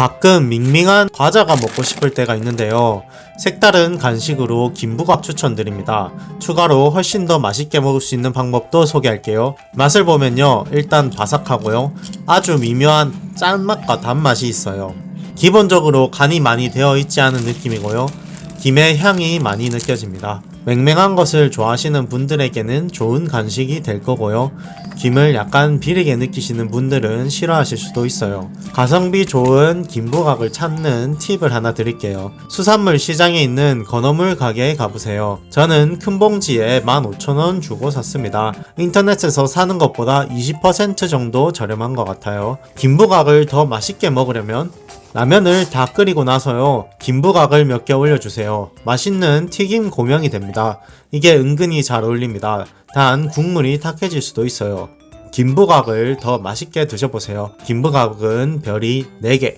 가끔 밍밍한 과자가 먹고 싶을 때가 있는데요. 색다른 간식으로 김부각 추천드립니다. 추가로 훨씬 더 맛있게 먹을 수 있는 방법도 소개할게요. 맛을 보면요. 일단 바삭하고요. 아주 미묘한 짠맛과 단맛이 있어요. 기본적으로 간이 많이 되어 있지 않은 느낌이고요. 김의 향이 많이 느껴집니다. 맹맹한 것을 좋아하시는 분들에게는 좋은 간식이 될 거고요. 김을 약간 비리게 느끼시는 분들은 싫어하실 수도 있어요. 가성비 좋은 김부각을 찾는 팁을 하나 드릴게요. 수산물 시장에 있는 건어물 가게에 가보세요. 저는 큰 봉지에 15,000원 주고 샀습니다. 인터넷에서 사는 것보다 20% 정도 저렴한 것 같아요. 김부각을 더 맛있게 먹으려면 라면을 다 끓이고 나서요. 김부각을 몇 개 올려주세요. 맛있는 튀김 고명이 됩니다. 이게 은근히 잘 어울립니다. 단 국물이 탁해질 수도 있어요. 김부각을 더 맛있게 드셔보세요. 김부각은 별이 4개.